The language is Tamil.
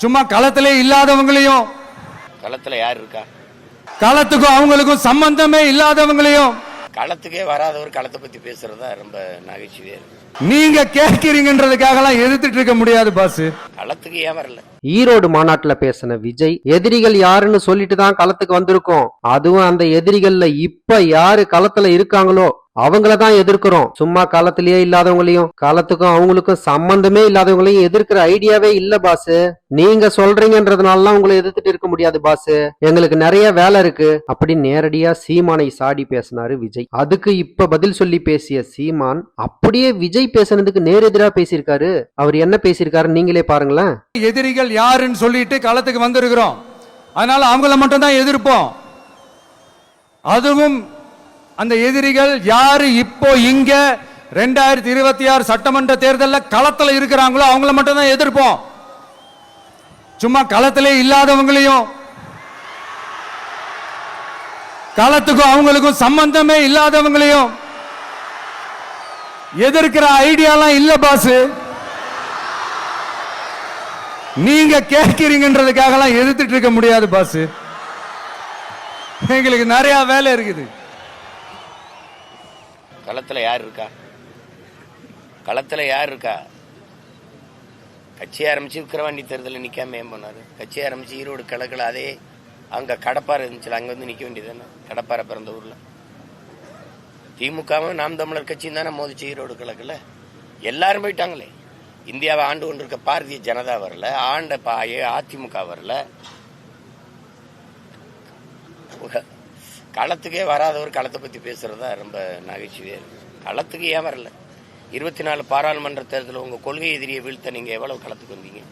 சும்மா களத்திலே இல்லாதவங்களையும். களத்துல யார் இருக்கா? களத்துக்கும் அவங்களுக்கும் சம்பந்தமே இல்லாதவங்களையும். களத்துக்கே வராதவர் களத்தை பத்தி பேசுறதா ரொம்ப நகைச்சுவையா இருக்கு. நீங்க கேட்கிறீங்கன்றதுக்காகலாம் எதிர்த்துட்டு இருக்க முடியாது பாஸ் களத்துக்கு ஏன் வரல? ஈரோடு மாநாட்டுல பேசின விஜய் எதிரிகள் யாருன்னு சொல்லிட்டு தான் களத்துக்கு வந்திருக்கோம். அதுவும் அந்த எதிரிகள்ல இப்ப யாரு களத்துல இருக்காங்களோ அவங்கள தான் எதிர்க்கிறோம். சும்மா காலத்திலேயே இல்லாதவங்களையும் காலத்துக்கும் அவங்களுக்கும் சம்பந்தமே இல்லாதவங்களையும் எதிர்க்கிற ஐடியாவே இல்ல பாசு. நீங்க சொல்றீங்கன்றதுனால உங்களை எதிர்த்துட்டு இருக்க முடியாது பாசு. எங்களுக்கு நிறைய வேலை இருக்கு. அப்படி நேரடியா சீமானை சாடி பேசினாரு விஜய். அதுக்கு இப்ப பதில் சொல்லி பேசிய சீமான் அப்படியே விஜய் பேசுனதுக்கு நேரெதிரா பேசியிருக்காரு. அவர் என்ன பேசியிருக்காரு நீங்களே பாருங்களேன். எதிரிகள் யாருன்னு சொல்லிட்டு களத்துக்கு வந்திருக்கிறோம். அதனால அவங்கள மட்டும் தான் எதிர்ப்போம். அதுவும் அந்த எதிரிகள் யாரு இப்போ இங்க ரெண்டாயிரத்தி இருபத்தி ஆறு சட்டமன்ற தேர்தலில் களத்தில் இருக்கிறாங்களோ அவங்கள மட்டும் தான் எதிர்ப்போம். சும்மா களத்திலே இல்லாதவங்களையும் களத்துக்கும் அவங்களுக்கும் சம்பந்தமே இல்லாதவங்களையும் எதிர்க்கிற ஐடியாலாம் இல்ல பாஸ் நீங்க கேட்கிறீங்கன்றதுக்காகலாம் எதிர்த்துட்டு இருக்க முடியாது பாஸ் எங்களுக்கு நிறைய வேலை இருக்குது. களத்தில் யார் இருக்கா? களத்தில் யார் இருக்கா? கட்சி ஆரம்பிச்சு விக்கிரவாண்டி தேர்தலில் நிற்காம ஏன் போனார்? கட்சி ஆரம்பிச்சு ஈரோடு கிழக்குல அதே அங்கே கடப்பாறை இருந்துச்சுல அங்கே வந்து நிற்க வேண்டியது தானே கடப்பாறை பிறந்த ஊரில். திமுகவும் நாம் தமிழர் கட்சியும் தானே மோதிச்சு ஈரோடு கிழக்குல எல்லாரும் போயிட்டாங்களே. இந்தியாவை ஆண்டு கொண்டிருக்க பாரதிய ஜனதா வரல ஆண்ட பாய அதிமுக வரல. களத்துக்கே வராதவர் களத்தை பத்தி பேசுறதா ரொம்ப நகைச்சுவையா இருக்கு. களத்துக்கு ஏன் வரல? இருபத்தி நாலு பாராளுமன்ற தேர்தலில் உங்க கொள்கை எதிரியை வீழ்த்த நீங்க எவ்வளவு களத்துக்கு வந்தீங்க?